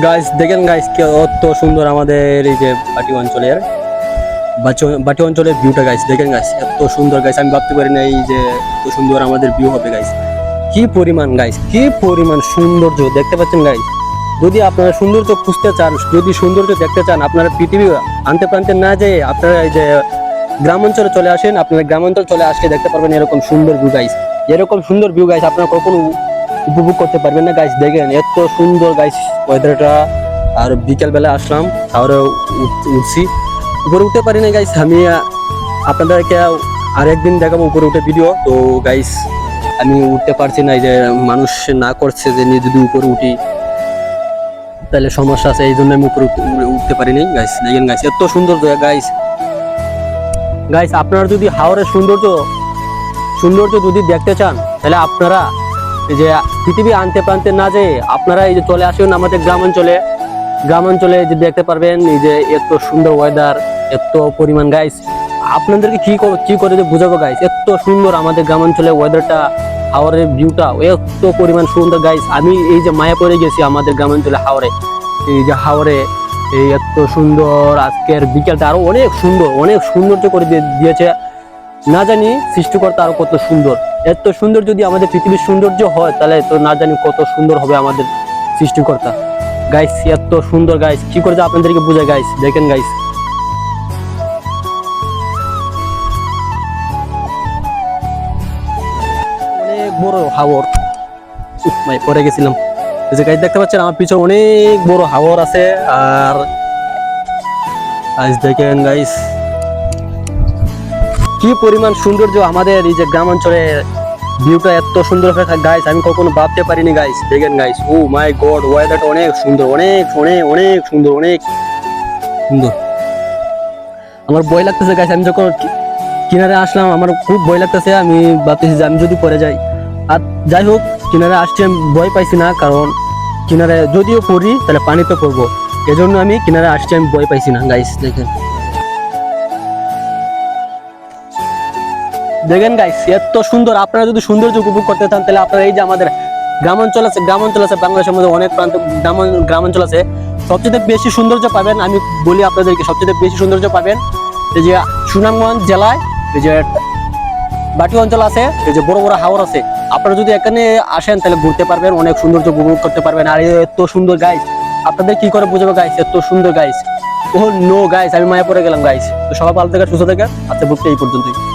Guys দেখেন guys কত সুন্দর আমাদের এই যে বাটি অঞ্চলের বাটি অঞ্চলের ভিউটা গাইস দেখেন গাইস এত সুন্দর গাইস আমি ভাবতে পারি না এই যে এত সুন্দর আমাদের ভিউ হবে গাইস কি পরিমাণ গাইস কি পরিমাণ সৌন্দর্য, দেখতে পাচ্ছেন গাইস যদি আপনারা সৌন্দর্য খুঁজতে চান, যদি সৌন্দর্য দেখতে চান, আপনারা পৃথিবী আনতে প্রান্তে না যেয়ে আপনারা এই যে গ্রাম অঞ্চলে চলে আসেন, আপনারা গ্রাম অঞ্চল চলে আসলে দেখতে পারবেন এরকম সুন্দর ভিউ গাইস এরকম সুন্দর ভিউ গাইস আপনারা কখনো উপভোগ করতে পারবেন না গাইস দেখেন, এত সুন্দর গাইস ওয়েদারটা আর বিকেলবেলা আসলাম তাহলে উঠছি। উপরে উঠতে পারি না গাইস আমি আপনাদেরকে আর একদিন দেখাবো উপরে উঠে ভিডিও তো গাইস আমি উঠতে পারছি না যে মানুষ না করছে যে নিয়ে যদি উপরে উঠি, তাহলে সমস্যা আছে, এই জন্য আমি উপরে উঠতে- উঠে- উঠতে পারিনি গাইস দেখেন গাইস এত সুন্দর গাইস গাইস আপনারা যদি হাওড়ের সৌন্দর্য সৌন্দর্য যদি দেখতে চান, তাহলে আপনারা যে পৃথিবী আনতে প্রান্তে না যেয়ে আপনারা এই যে চলে আসুন আমাদের গ্রামাঞ্চলে। গ্রামাঞ্চলে যে দেখতে পারবেন এই যে এত সুন্দর ওয়েদার এত পরিমাণ গাইস আপনাদেরকে কি কি করে যে বুঝাবো গাইস এত সুন্দর আমাদের গ্রাম অঞ্চলে ওয়েদারটা হাওড়ের ভিউটা এত পরিমাণ সুন্দর গাইস আমি এই যে মায়া পড়ে গেছি আমাদের গ্রামাঞ্চলে হাওড়ে এই যে হাওড়ে এই এত সুন্দর, আজকের বিকেলটা আরও অনেক সুন্দর, অনেক সৌন্দর্য করে দিয়ে- দিয়েছে। না জানি সৃষ্টিকর্তা আরও কত সুন্দর। এত সুন্দর যদি আমাদের পৃথিবীর সৌন্দর্য হয়, তাহলে তো না জানি কত সুন্দর হবে আমাদের সৃষ্টিকর্তা। গাইস এত সুন্দর গাইস কি করে যে আপনাদেরকে বুঝায় গাইস দেখেন গাইস অনেক বড় হাওর। ভাই পরে গেছিলাম। এই যে গাইস দেখতে পাচ্ছেন, আমার পিছনে অনেক বড় হাওর আছে, আর গাইস দেখেন গাইস কি পরিমাণ সৌন্দর্য আমাদের এই যে গ্রাম অঞ্চলের ভিউটা এত সুন্দর গাইস আমি কখনো ভাবতে পারিনি গাইস দেখেন গাইস ও মাই গড ওয়েদারটা অনেক সুন্দর, অনেক অনেক অনেক সুন্দর অনেক সুন্দর। আমার ভয় লাগতেছে গাইস আমি যখন কিনারে আসলাম, আমার খুব ভয় লাগতেছে, আমি ভাবতেছি যে আমি যদি পরে যাই। আর যাই হোক, কিনারে আসছি, আমি ভয় পাইছি না, কারণ কিনারে যদিও পড়ি, তাহলে পানিতে পড়ব। এজন্য আমি কিনারে আসছি, আমি ভয় পাইছি না গাইস দেখেন। দেখেন গাইস এত সুন্দর। আপনারা যদি সৌন্দর্য উপভোগ করতে চান, তাহলে আপনারা এই যে আমাদের গ্রামাঞ্চল আছে গ্রাম অঞ্চল আছে, বাংলাদেশের মধ্যে অনেক প্রান্ত গ্রাম গ্রাম অঞ্চল আছে। সবচেয়ে বেশি সৌন্দর্য পাবেন, আমি বলি আপনাদেরকে, সবচেয়ে বেশি সৌন্দর্য পাবেন এই যে সুনামগঞ্জ জেলায় এই যে বাটি অঞ্চল আছে, এই যে বড় বড় হাওর আছে। আপনারা যদি এখানে আসেন, তাহলে ঘুরতে পারবেন, অনেক সৌন্দর্য উপভোগ করতে পারবেন। আর এত সুন্দর গাইস আপনাদের কি করে বোঝাবো গাইস এত সুন্দর গাইস ও নো গাইস আমি মায়া গেলাম গাইস তো সবাই ভালো থেকে সুস্থ থেকে আজকে বুকটা এই পর্যন্তই।